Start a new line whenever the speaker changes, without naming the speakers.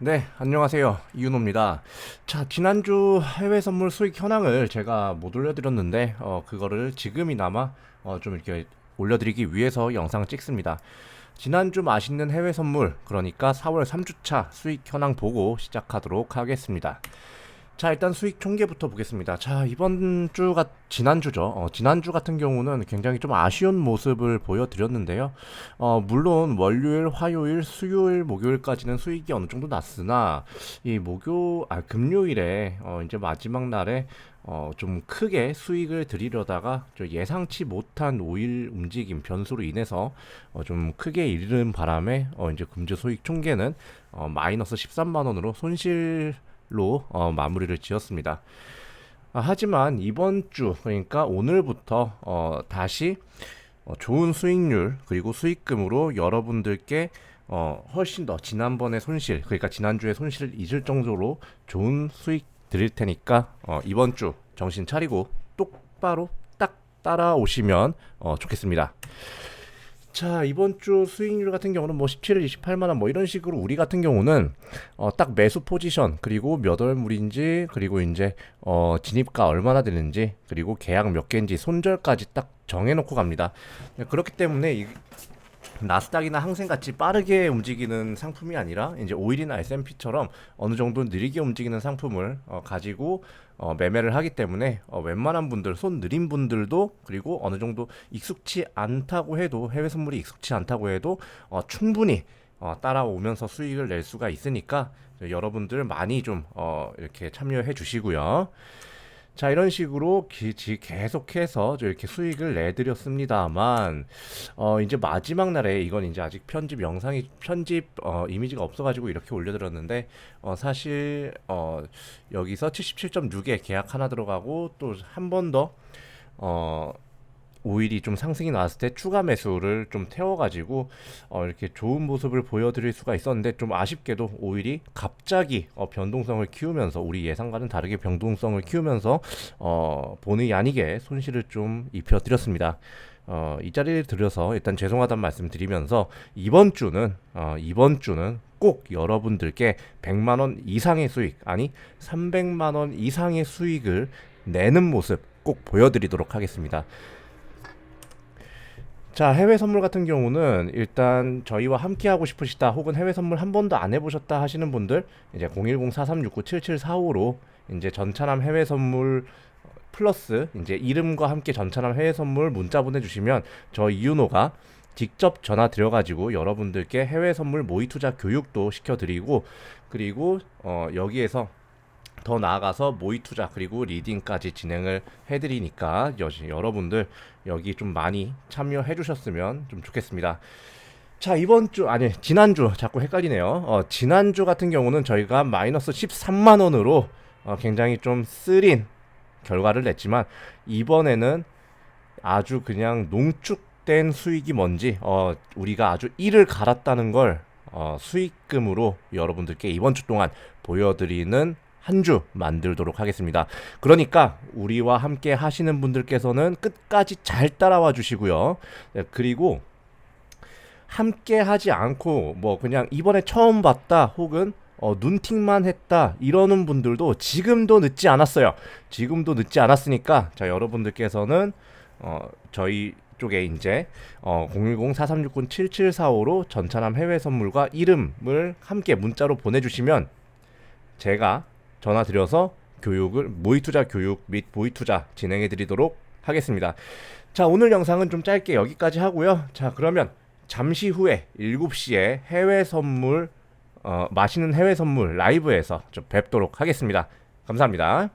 네, 안녕하세요. 이윤호입니다. 자, 지난주 해외 선물 수익 현황을 제가 못 올려드렸는데, 어, 그거를 지금이나마 어, 좀 이렇게 올려드리기 위해서 영상 찍습니다. 지난주 맛있는 해외 선물, 그러니까 4월 3주차 수익 현황 보고 시작하도록 하겠습니다. 자, 일단 수익 총계부터 보겠습니다. 자, 이번 주가 지난주죠. 어, 지난주 같은 경우는 굉장히 좀 아쉬운 모습을 보여드렸는데요. 어, 물론 월요일, 화요일, 수요일, 목요일까지는 수익이 어느 정도 났으나 이 목요, 아, 금요일에 어, 이제 마지막 날에 어, 좀 크게 수익을 드리려다가 좀 예상치 못한 5일 움직임 변수로 인해서 어, 좀 크게 잃는 바람에 어, 이제 금주 수익 총계는 어, 마이너스 13만 원으로 손실 로 어, 마무리를 지었습니다. 아, 하지만 이번 주 그러니까 오늘부터 어, 다시 어, 좋은 수익률 그리고 수익금으로 여러분들께 어, 훨씬 더 지난번의 손실 그러니까 지난주에 손실을 잊을 정도로 좋은 수익 드릴 테니까 어, 이번 주 정신 차리고 똑바로 딱 따라오시면 어, 좋겠습니다. 자, 이번 주 수익률 같은 경우는 뭐 17일 28만 원 뭐 이런 식으로 우리 같은 경우는 어, 딱 매수 포지션 그리고 몇 월물인지 그리고 이제 어, 진입가 얼마나 되는지 그리고 계약 몇 개인지 손절까지 딱 정해놓고 갑니다. 네, 그렇기 때문에 이, 나스닥이나 항생 같이 빠르게 움직이는 상품이 아니라 이제 오일이나 S&P처럼 어느 정도 느리게 움직이는 상품을 어, 가지고 어, 매매를 하기 때문에 어, 웬만한 분들 손 느린 분들도 그리고 어느 정도 익숙치 않다고 해도 해외 선물이 익숙치 않다고 해도 어, 충분히 어, 따라오면서 수익을 낼 수가 있으니까 여러분들 많이 좀 어, 이렇게 참여해 주시고요. 자, 이런 식으로 기, 지- 계속해서 저 이렇게 수익을 내드렸습니다만, 어, 이제 마지막 날에 이건 이제 아직 편집 영상이, 편집, 어, 이미지가 없어가지고 이렇게 올려드렸는데, 어, 사실, 어, 여기서 77.6에 계약 하나 들어가고 또 한 번 더, 어, 오일이 좀 상승이 나왔을 때 추가 매수를 좀 태워가지고 어, 이렇게 좋은 모습을 보여드릴 수가 있었는데 좀 아쉽게도 오일이 갑자기 어, 변동성을 키우면서 우리 예상과는 다르게 변동성을 키우면서 어, 본의 아니게 손실을 좀 입혀드렸습니다. 어, 이 자리를 들여서 일단 죄송하다는 말씀 드리면서 이번 주는 어, 이번 주는 꼭 여러분들께 100만 원 이상의 수익 아니 300만 원 이상의 수익을 내는 모습 꼭 보여드리도록 하겠습니다. 자, 해외 선물 같은 경우는 일단 저희와 함께 하고 싶으시다 혹은 해외 선물 한 번도 안 해보셨다 하시는 분들 이제 010-4369-7745로 이제 전차남 해외 선물 플러스 이제 이름과 함께 전차남 해외 선물 문자 보내주시면 저 이윤호가 직접 전화 드려가지고 여러분들께 해외 선물 모의 투자 교육도 시켜드리고 그리고 어, 여기에서 더 나아가서 모의 투자 그리고 리딩까지 진행을 해드리니까 여, 여러분들 여기 좀 많이 참여해 주셨으면 좀 좋겠습니다. 자 이번 주 아니 지난주 자꾸 헷갈리네요. 어, 지난주 같은 경우는 저희가 마이너스 13만 원으로 어, 굉장히 좀 쓰린 결과를 냈지만 이번에는 아주 그냥 농축된 수익이 뭔지 어, 우리가 아주 이를 갈았다는 걸 어, 수익금으로 여러분들께 이번 주 동안 보여드리는 한 주 만들도록 하겠습니다. 그러니까 우리와 함께 하시는 분들께서는 끝까지 잘 따라와 주시고요. 네, 그리고 함께 하지 않고 뭐 그냥 이번에 처음 봤다 혹은 어, 눈팅만 했다 이러는 분들도 지금도 늦지 않았어요. 지금도 늦지 않았으니까 자 여러분들께서는 어, 저희 쪽에 이제 어, 010-4369-7745로 전차남 해외 선물과 이름을 함께 문자로 보내주시면 제가 전화 드려서 교육을 모의 투자 교육 및 모의 투자 진행해 드리도록 하겠습니다. 자, 오늘 영상은 좀 짧게 여기까지 하고요. 자, 그러면 잠시 후에 7시에 해외 선물 어, 맛있는 해외 선물 라이브에서 좀 뵙도록 하겠습니다. 감사합니다.